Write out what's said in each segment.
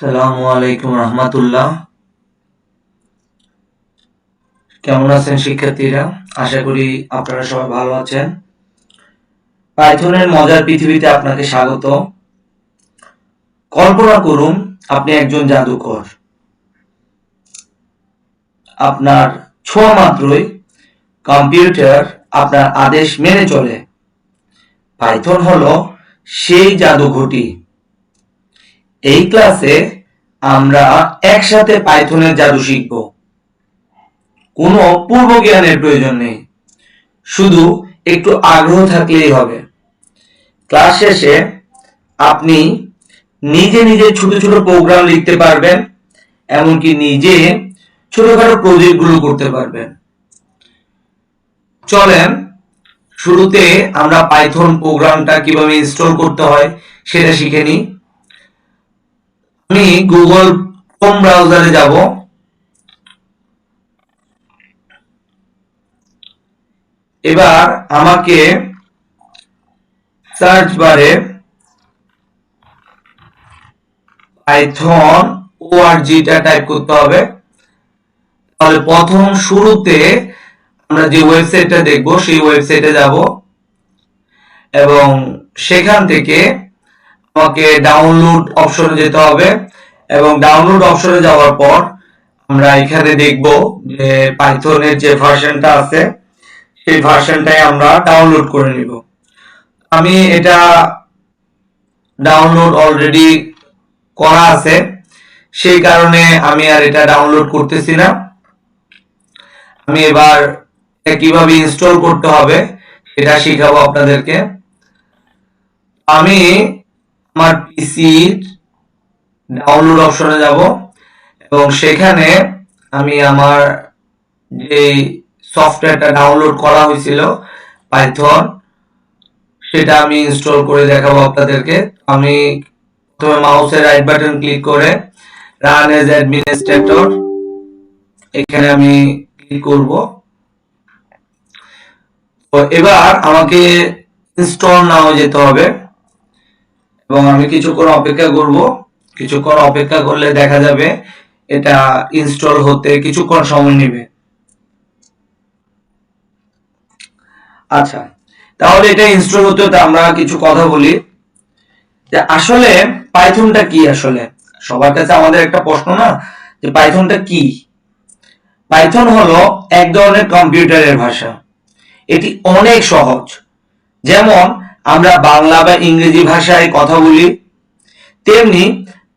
সালামু আলাইকুম রহমতুল্লাহ। কেমন আছেন শিক্ষার্থীরা? আশা করি আপনারা সবাই ভালো আছেন। পাইথনের মজার পৃথিবীতে আপনাকে স্বাগত। কল্পনা করুন, আপনি একজন জাদুকর। আপনার ছোঁয়া মাত্রই কম্পিউটার আপনার আদেশ মেনে চলে। পাইথন হলো সেই জাদুঘটি। এই ক্লাসে আমরা একসাথে পাইথনের জাদু শিখব। কোনো পূর্ব জ্ঞানের প্রয়োজন নেই। শুধু একটু আগ্রহ থাকলেই হবে। ক্লাস শেষে আপনি নিজে নিজে ছোট ছোট প্রোগ্রাম লিখতে পারবেন, এমনকি নিজে ছোটখাটো প্রজেক্টগুলো করতে পারবেন। চলেন, শুরুতে আমরা পাইথন প্রোগ্রামটা কীভাবে ইনস্টল করতে হয় সেটা শিখে নিই। আমি গুগল ক্রোম ব্রাউজারে যাব। এবার আমাকে সার্চ বারে পাইথন ওআরজিটা টাইপ করতে হবে। তাহলে প্রথম শুরুতে আমরা যে ওয়েবসাইটটা দেখব, সেই ওয়েবসাইটে যাব এবং সেখান থেকে আমাকে ডাউনলোড অপশনে যেতে হবে এবং ডাউনলোড অপশনে যাওয়ার পর আমরা এখানে দেখব যে পাইথনের যে ভার্সনটা আছে, সেই ভার্সনটাই আমরা ডাউনলোড করে নিব। আমি এটা ডাউনলোড অলরেডি করা আছে, সেই কারণে আমি আর এটা ডাউনলোড করতেছি না। আমি এবার কীভাবে ইনস্টল করতে হবে এটা শিখাবো আপনাদেরকে। আমি আমার পিসির ডাউনলোড অপশনে যাব এবং সেখানে আমি আমার যে সফটওয়্যারটা ডাউনলোড করা হয়েছিল পাইথন সেটা আমি ইনস্টল করে দেখাবো আপনাদেরকে। আমি প্রথমে মাউসের রাইট বাটন ক্লিক করে রান এজ অ্যাডমিনিস্ট্রেটর এখানে আমি ক্লিক করব। তো এবার আমাকে ইনস্টল নাও যেতে হবে। এবং আমি কিছুক্ষণ অপেক্ষা করব। কিছুক্ষণ অপেক্ষা করলে দেখা যাবে এটা ইনস্টল হতে কিছুক্ষণ সময় নেবে। আচ্ছা তাহলে এটা ইনস্টল হতে আমরা কিছু কথা বলি। যে আসলে পাইথনটা কি আসলে? সবার কাছে আমাদের একটা প্রশ্ন না, যে পাইথনটা কি? পাইথন হলো এক ধরনের কম্পিউটারের ভাষা। এটি অনেক সহজ। যেমন আমরা বাংলা বা ইংরেজি ভাষায় কথা বলি, তেমনি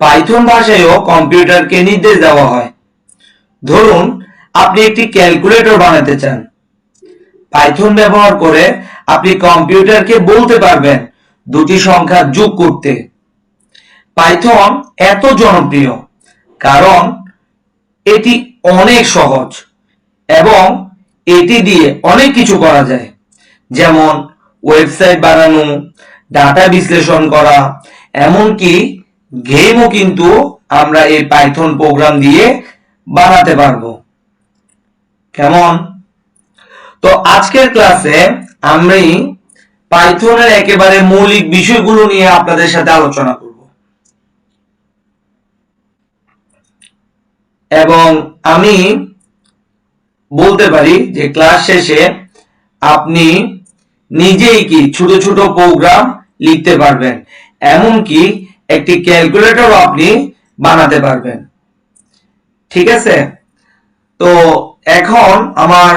পাইথন ভাষায়ও কম্পিউটারকে নির্দেশ দেওয়া হয়। ধরুন, আপনি একটি ক্যালকুলেটর বানাতে চান। পাইথন ব্যবহার করে আপনি কম্পিউটারকে বলতে পারবেন দুটি সংখ্যা যোগ করতে। পাইথন এত জনপ্রিয়, কারণ এটি অনেক সহজ এবং এটি দিয়ে অনেক কিছু করা যায়। যেমন ওয়েবসাইট বানানো ডাটা বিশ্লেষণ করা, এমনকি গেমও কিন্তু আমরা এই পাইথন প্রোগ্রাম দিয়ে বানাতে পারব। কেমন? তো আজকের ক্লাসে আমি পাইথনের একেবারে মৌলিক বিষয়গুলো নিয়ে আপনাদের সাথে আলোচনা করব। এবং আমি বলতে পারি যে ক্লাস শেষে আপনি নিজেই কি ছোট ছোট প্রোগ্রাম লিখতে পারবেন। এমনকি একটি ক্যালকুলেটরও আপনি বানাতে পারবেন। ঠিক আছে? তো এখন আমার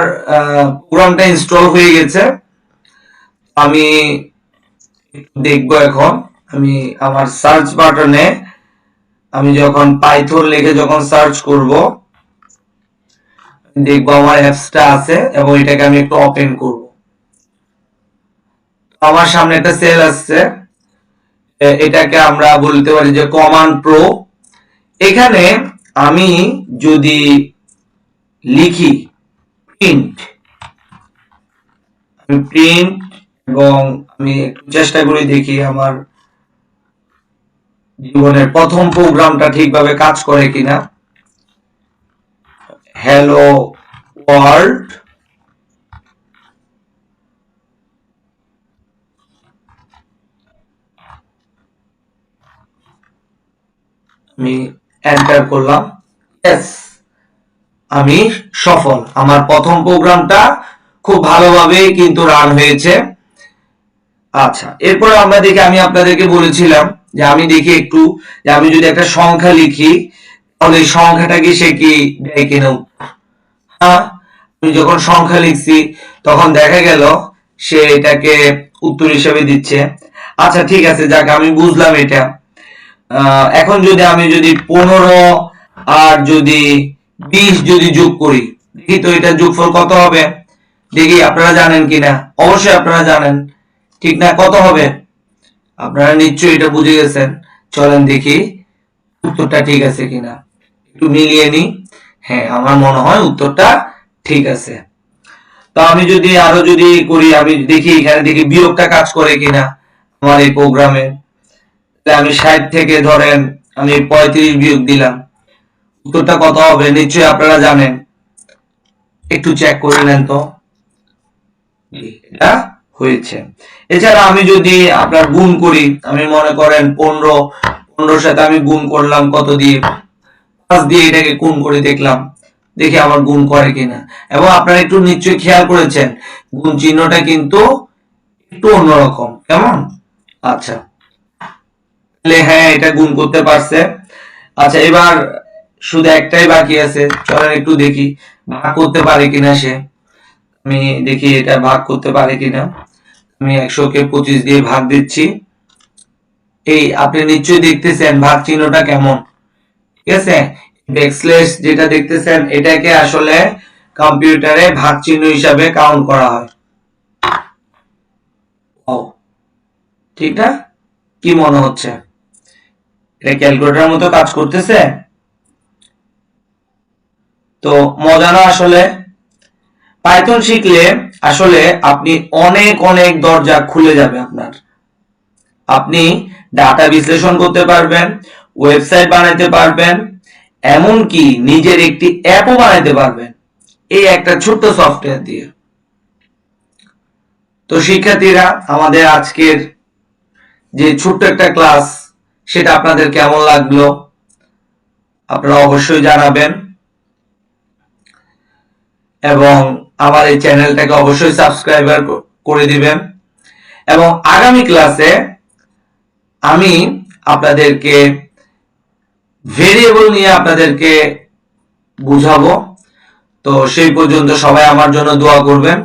প্রোগ্রামটা ইনস্টল হয়ে গেছে। আমি দেখব এখন। আমি আমার সার্চ বাটনে আমি যখন পাইথন লিখে যখন সার্চ করব দেখব আমার অ্যাপসটা আছে এবং এটাকে আমি একটু ওপেন করব। আমার সামনে একটা সেল আসছে। এটাকে আমরা বলতে পারি যে কমান্ড প্রো এখানে আমি যদি লিখি প্রিন্ট প্রিন্ট এবং আমি একটু চেষ্টা করে দেখি আমার জীবনের প্রথম প্রোগ্রামটা ঠিকভাবে কাজ করে কিনা। হ্যালো ওয়ার্ল্ড আমি এন্টার করলাম। এস আমি সফল। আমার প্রথম প্রোগ্রামটা খুব ভালোভাবে কিন্তু রান হয়েছে। আচ্ছা এরপর আমরা দেখি, আমি আপনাদেরকে বলেছিলাম যে আমি দেখি একটু, যে আমি যদি একটা সংখ্যা লিখি, তাহলে সংখ্যাটা কি সে কি দেয় কিনা? হ্যাঁ আমি যখন সংখ্যা লিখছি, তখন দেখা গেল সে এটাকে উত্তর হিসেবে দিচ্ছে। আচ্ছা ঠিক আছে, যাক, আমি বুঝলাম এটা। এখন যদি আমি যদি পনেরো আর যদি বিশ যদি যোগ করি, দেখি তো এটা যোগফল কত হবে? দেখি, আপনারা জানেন কিনা অবশ্যই আপনারা জানেন। ঠিক না? কত হবে? আপনারা নিশ্চয়ই এটা বুঝে গেছেন। চলেন দেখি, উত্তরটা ঠিক আছে কিনা একটু মিলিয়ে নি হ্যাঁ আমার মনে হয় উত্তরটা ঠিক আছে। তো আমি যদি আরও যদি করি, আমি দেখি এখানে দেখি বিয়োগটা কাজ করে কিনা আমার এই প্রোগ্রামে। আমি ষাট থেকে ধরেন আমি পঁয়ত্রিশ বিয়োগ দিলাম। উত্তরটা কত হবে? নিশ্চয়ই আপনারা জানেন। একটু চেক করে নেন তো। হয়েছে। এছাড়া আমি যদি আপনার গুণ করি, আমি মনে করেন পনেরো, পনেরোর সাথে আমি গুণ করলাম কত দিয়ে? পাঁচ দিয়ে এটাকে গুণ করে দেখলাম। দেখি আমার গুণ করে কিনা। এবং আপনারা একটু নিশ্চয়ই খেয়াল করেছেন, গুণ চিহ্নটা কিন্তু একটু অন্যরকম। কেমন? আচ্ছা। তাহলে হ্যাঁ এটা গুণ করতে পারছে। আচ্ছা এবার শুধু একটাই বাকি আছে। চলেন একটু দেখি, ভাগ করতে পারে কিনা সে। আমি দেখি এটা ভাগ করতে পারে কিনা। আমি একশো কে পঁচিশ দিয়ে ভাগ দিচ্ছি। এই, আপনি নিশ্চয়ই দেখতেছেন ভাগ চিহ্নটা কেমন। ঠিক আছে? ব্যাকস্ল্যাশ যেটা দেখতেছেন, এটাকে আসলে কম্পিউটারে ভাগ চিহ্ন হিসাবে কাউন্ট করা হয়। ঠিক না? কি মনে হচ্ছে? এটা ক্যালকুলেটরের মতো কাজ করতেছে। তো মজা না আসলে পাইথন শিখলে আসলে আপনি অনেক অনেক দরজা খুলে যাবে আপনার। আপনি ডাটা বিশ্লেষণ করতে পারবেন, ওয়েবসাইট বানাতে পারবেন, এমনকি নিজের একটি অ্যাপও বানাতে পারবেন, এই একটা ছোট্ট সফটওয়্যার দিয়ে। তো শিক্ষার্থীরা, আমাদের আজকের যে ছোট্ট একটা ক্লাস সেটা আপনাদের কেমন লাগল? আপনারা অবশ্যই জানাবেন। এবং আমার এই চ্যানেলটাকে অবশ্যই সাবস্ক্রাইবার করে দিবেন। এবং আগামী ক্লাসে আমি আপনাদেরকে ভেরিয়েবল নিয়ে আপনাদেরকে বুঝাবো। তো সেই পর্যন্ত সবাই আমার জন্য দোয়া করবেন।